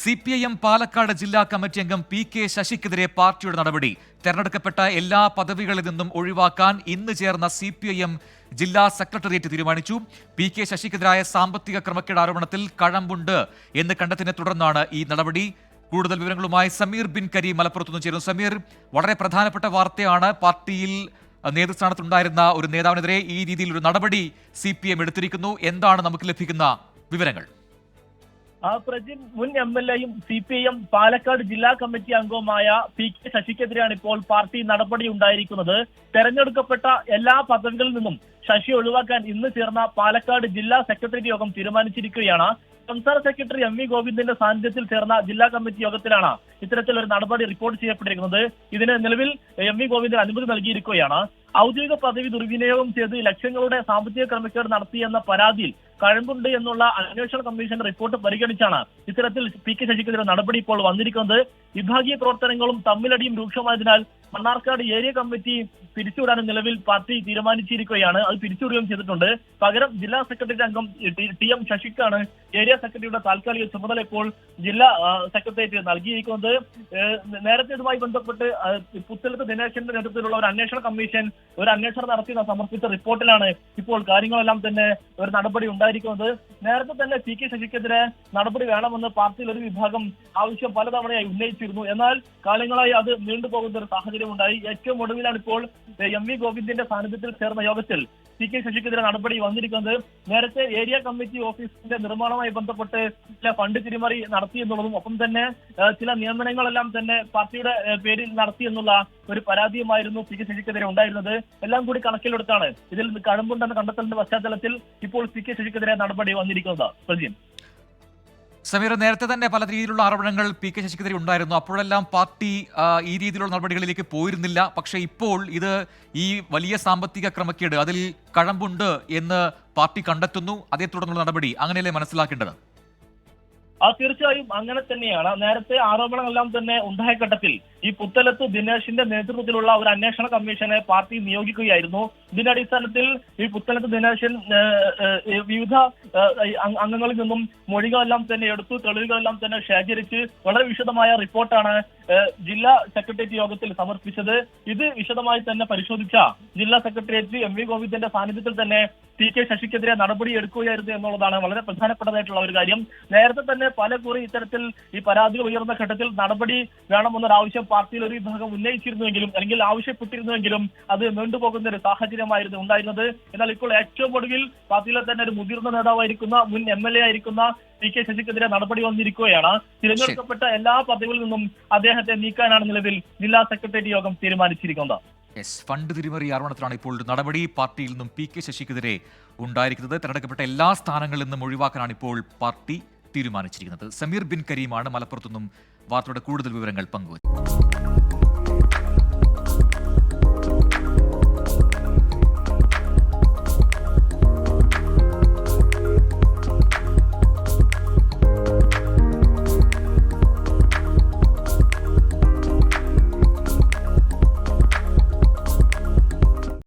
C P I M Palakkad ജില്ലാ committee അംഗം P K ശശിക്കെതിരെ പാർട്ടിയുടെ നടപടി. തെരഞ്ഞെടുക്കപ്പെട്ട എല്ലാ പദവികളിൽ നിന്നും ഒഴിവാക്കാൻ ഇന്ന് ചേർന്ന സി പി ഐ എം ജില്ലാ സെക്രട്ടേറിയറ്റ് തീരുമാനിച്ചു. പി കെ ശശിക്കെതിരായ സാമ്പത്തിക ക്രമക്കേട് ആരോപണത്തിൽ കഴമ്പുണ്ട് എന്ന് കണ്ടെത്തിനെ തുടർന്നാണ് ഈ നടപടി. കൂടുതൽ വിവരങ്ങളുമായി സമീർ ബിൻ കരി മലപ്പുറത്തു നിന്ന് ചേരുന്നു. സമീർ വളരെ പ്രധാനപ്പെട്ട വാർത്തയാണ് പാർട്ടിയിൽ നേതൃസ്ഥാനത്തുണ്ടായിരുന്ന ഒരു നേതാവിനെതിരെ ഈ രീതിയിൽ ഒരു നടപടി സി പി എം എടുത്തിരിക്കുന്നു. എന്താണ് നമുക്ക് ലഭിക്കുന്ന വിവരങ്ങൾ? ആ പ്രജിൻ മുൻ എം എൽ എയും സി പി എം പാലക്കാട് ജില്ലാ കമ്മിറ്റി അംഗവുമായ പി കെ ശശിക്കെതിരെയാണ് ഇപ്പോൾ പാർട്ടി നടപടി ഉണ്ടായിരിക്കുന്നത്. തെരഞ്ഞെടുക്കപ്പെട്ട എല്ലാ പദവികളിൽ നിന്നും ശശി ഒഴിവാക്കാൻ ഇന്ന് ചേർന്ന പാലക്കാട് ജില്ലാ സെക്രട്ടറി യോഗം തീരുമാനിച്ചിരിക്കുകയാണ്. സംസ്ഥാന സെക്രട്ടറി എം വി ഗോവിന്ദന്റെ സാന്നിധ്യത്തിൽ ചേർന്ന ജില്ലാ കമ്മിറ്റി യോഗത്തിലാണ് ഇത്തരത്തിൽ ഒരു നടപടി റിപ്പോർട്ട് ചെയ്യപ്പെട്ടിരിക്കുന്നത്. ഇതിന് നിലവിൽ എം വി ഗോവിന്ദൻ അനുമതി നൽകിയിരിക്കുകയാണ്. ഔദ്യോഗിക പദവി ദുർവിനിയോഗം ചെയ്ത് ലക്ഷങ്ങളുടെ സാമ്പത്തിക ക്രമക്കേട് നടത്തിയെന്ന പരാതിയിൽ കഴമ്പുണ്ട് എന്നുള്ള അന്വേഷണ കമ്മീഷൻ റിപ്പോർട്ട് പരിഗണിച്ചാണ് ഇത്തരത്തിൽ പി കെ ശശിക്കെതിരെ നടപടി ഇപ്പോൾ വന്നിരിക്കുന്നത്. വിഭാഗീയ പ്രവർത്തനങ്ങളും തമ്മിലടിയും രൂക്ഷമായതിനാൽ മണ്ണാർക്കാട് ഏരിയ കമ്മിറ്റി പിരിച്ചുവിടാനും നിലവിൽ പാർട്ടി തീരുമാനിച്ചിരിക്കുകയാണ്. അത് പിരിച്ചുവിടുകയും ചെയ്തിട്ടുണ്ട്. പകരം ജില്ലാ സെക്രട്ടറി അംഗം ടി- എം ശശിക്കാണ് ഏരിയ സെക്രട്ടറിയുടെ താൽക്കാലിക ചുമതല ഇപ്പോൾ ജില്ലാ സെക്രട്ടേറിയറ്റ് നൽകിയിരിക്കുന്നത്. നേരത്തെ ഇതുമായി ബന്ധപ്പെട്ട് പുത്തലത്ത് ദിനേശന്റെ നേതൃത്വത്തിലുള്ള ഒരു അന്വേഷണ കമ്മീഷൻ ഒരു അന്വേഷണം നടത്തി സമർപ്പിച്ച റിപ്പോർട്ടിലാണ് ഇപ്പോൾ കാര്യങ്ങളെല്ലാം തന്നെ ഒരു നടപടി ഉണ്ടായിരിക്കുന്നത്. നേരത്തെ തന്നെ പി കെ ശശിക്കെതിരെ നടപടി വേണമെന്ന് പാർട്ടിയിൽ ഒരു വിഭാഗം ആവശ്യം പലതവണയായി ഉന്നയിച്ചിരുന്നു. എന്നാൽ കാലങ്ങളായി അത് നീണ്ടുപോകുന്ന ഒരു സാഹചര്യം ഉണ്ടായി. ഏറ്റവും ഒടുവിലാണ് ഇപ്പോൾ എം വി ഗോവിന്ദിന്റെ സാന്നിധ്യത്തിൽ ചേർന്ന യോഗത്തിൽ സി കെ ശശിക്കെതിരെ നടപടി വന്നിരിക്കുന്നത്. നേരത്തെ ഏരിയ കമ്മിറ്റി ഓഫീസിന്റെ നിർമ്മാണവുമായി ബന്ധപ്പെട്ട് ചില ഫണ്ട് തിരിമറി നടത്തി എന്നുള്ളതും ഒപ്പം തന്നെ ചില നിയമനങ്ങളെല്ലാം തന്നെ പാർട്ടിയുടെ പേരിൽ നടത്തി എന്നുള്ള ഒരു പരാതിയുമായിരുന്നു സി കെ ശശിക്കെതിരെ ഉണ്ടായിരുന്നത്. എല്ലാം കൂടി കണക്കിലെടുത്താണ് ഇതിൽ കഴമ്പുണ്ടെന്ന് കണ്ടെത്തലിന്റെ പശ്ചാത്തലത്തിൽ ഇപ്പോൾ സി കെ ശശിക്കെതിരെ നടപടി വന്നിരിക്കുന്നത്. പ്രജിൻ. സമീർ നേരത്തെ തന്നെ പല രീതിയിലുള്ള ആരോപണങ്ങൾ പി കെ ശശിക്കെതിരെ ഉണ്ടായിരുന്നു. അപ്പോഴെല്ലാം പാർട്ടി ഈ രീതിയിലുള്ള നടപടികളിലേക്ക് പോയിരുന്നില്ല. പക്ഷേ ഇപ്പോൾ ഇത് ഈ വലിയ സാമ്പത്തിക ക്രമക്കേട് അതിൽ കഴമ്പുണ്ട് എന്ന് പാർട്ടി കണ്ടെത്തുന്നു. അതേ തുടർന്നുള്ള നടപടി അങ്ങനെയല്ലേ മനസ്സിലാക്കേണ്ടത്? ആ തീർച്ചയായും അങ്ങനെ തന്നെയാണ്. നേരത്തെ ആരോപണങ്ങളെല്ലാം തന്നെ ഉണ്ടായ ഘട്ടത്തിൽ ഈ പുത്തലത്ത് ദിനേശിന്റെ നേതൃത്വത്തിലുള്ള ഒരു അന്വേഷണ കമ്മീഷനെ പാർട്ടി നിയോഗിക്കുകയായിരുന്നു. ഇതിന്റെ അടിസ്ഥാനത്തിൽ ഈ പുത്തലത്ത് ദിനേശൻ വിവിധ അംഗങ്ങളിൽ നിന്നും മൊഴികളെല്ലാം തന്നെ എടുത്തു തെളിവുകളെല്ലാം തന്നെ ശേഖരിച്ച് വളരെ വിശദമായ റിപ്പോർട്ടാണ് ജില്ലാ സെക്രട്ടേറിയറ്റ് യോഗത്തിൽ സമർപ്പിച്ചത്. ഇത് വിശദമായി തന്നെ പരിശോധിച്ച ജില്ലാ സെക്രട്ടേറിയറ്റ് എം വി ഗോവിന്ദന്റെ സാന്നിധ്യത്തിൽ തന്നെ ടി കെ ശശിക്കെതിരെ നടപടി എടുക്കുകയായിരുന്നു എന്നുള്ളതാണ് വളരെ പ്രധാനപ്പെട്ടതായിട്ടുള്ള ഒരു കാര്യം. നേരത്തെ തന്നെ പല കുറി ഇത്തരത്തിൽ ഈ പരാതികൾ ഉയർന്ന ഘട്ടത്തിൽ നടപടി വേണമെന്നൊരു ആവശ്യം പാർട്ടിയിൽ ഒരു വിഭാഗം ഉന്നയിച്ചിരുന്നുവെങ്കിലും അല്ലെങ്കിൽ ആവശ്യപ്പെട്ടിരുന്നുവെങ്കിലും അത് നീണ്ടുപോകുന്ന ഒരു സാഹചര്യമായിരുന്നു ഉണ്ടായിരുന്നത്. എന്നാൽ ഇപ്പോൾ ഏറ്റവും ഒടുവിൽ പാർട്ടിയിലെ തന്നെ ഒരു മുതിർന്ന നേതാവായിരിക്കുന്ന മുൻ എം എൽ എ ആയിരിക്കുന്ന പി കെ ശശിക്കെതിരെ നടപടി വന്നിരിക്കുകയാണ്. തിരഞ്ഞെടുക്കപ്പെട്ട എല്ലാ പദവികളിൽ നിന്നും അദ്ദേഹത്തെ നീക്കാനാണ് നിലവിൽ ജില്ലാ സെക്രട്ടേറിയറ്റ് യോഗം തീരുമാനിച്ചിരിക്കുന്നത്. യെസ് ഫണ്ട് തിരിമറി ആരോപണത്തിലാണ് ഇപ്പോൾ നടപടി പാർട്ടിയിൽ നിന്നും പി കെ ശശിക്കെതിരെ ഉണ്ടായിരിക്കുന്നത്. തെരഞ്ഞെടുക്കപ്പെട്ട എല്ലാ സ്ഥാനങ്ങളിൽ നിന്നും ഒഴിവാക്കാനാണ് ഇപ്പോൾ പാർട്ടി തീരുമാനിച്ചിരിക്കുന്നത്. സമീർ ബിൻ കരീമാണ് മലപ്പുറത്തുനിന്നും വാർത്തയുടെ കൂടുതൽ വിവരങ്ങൾ പങ്കുവച്ചു.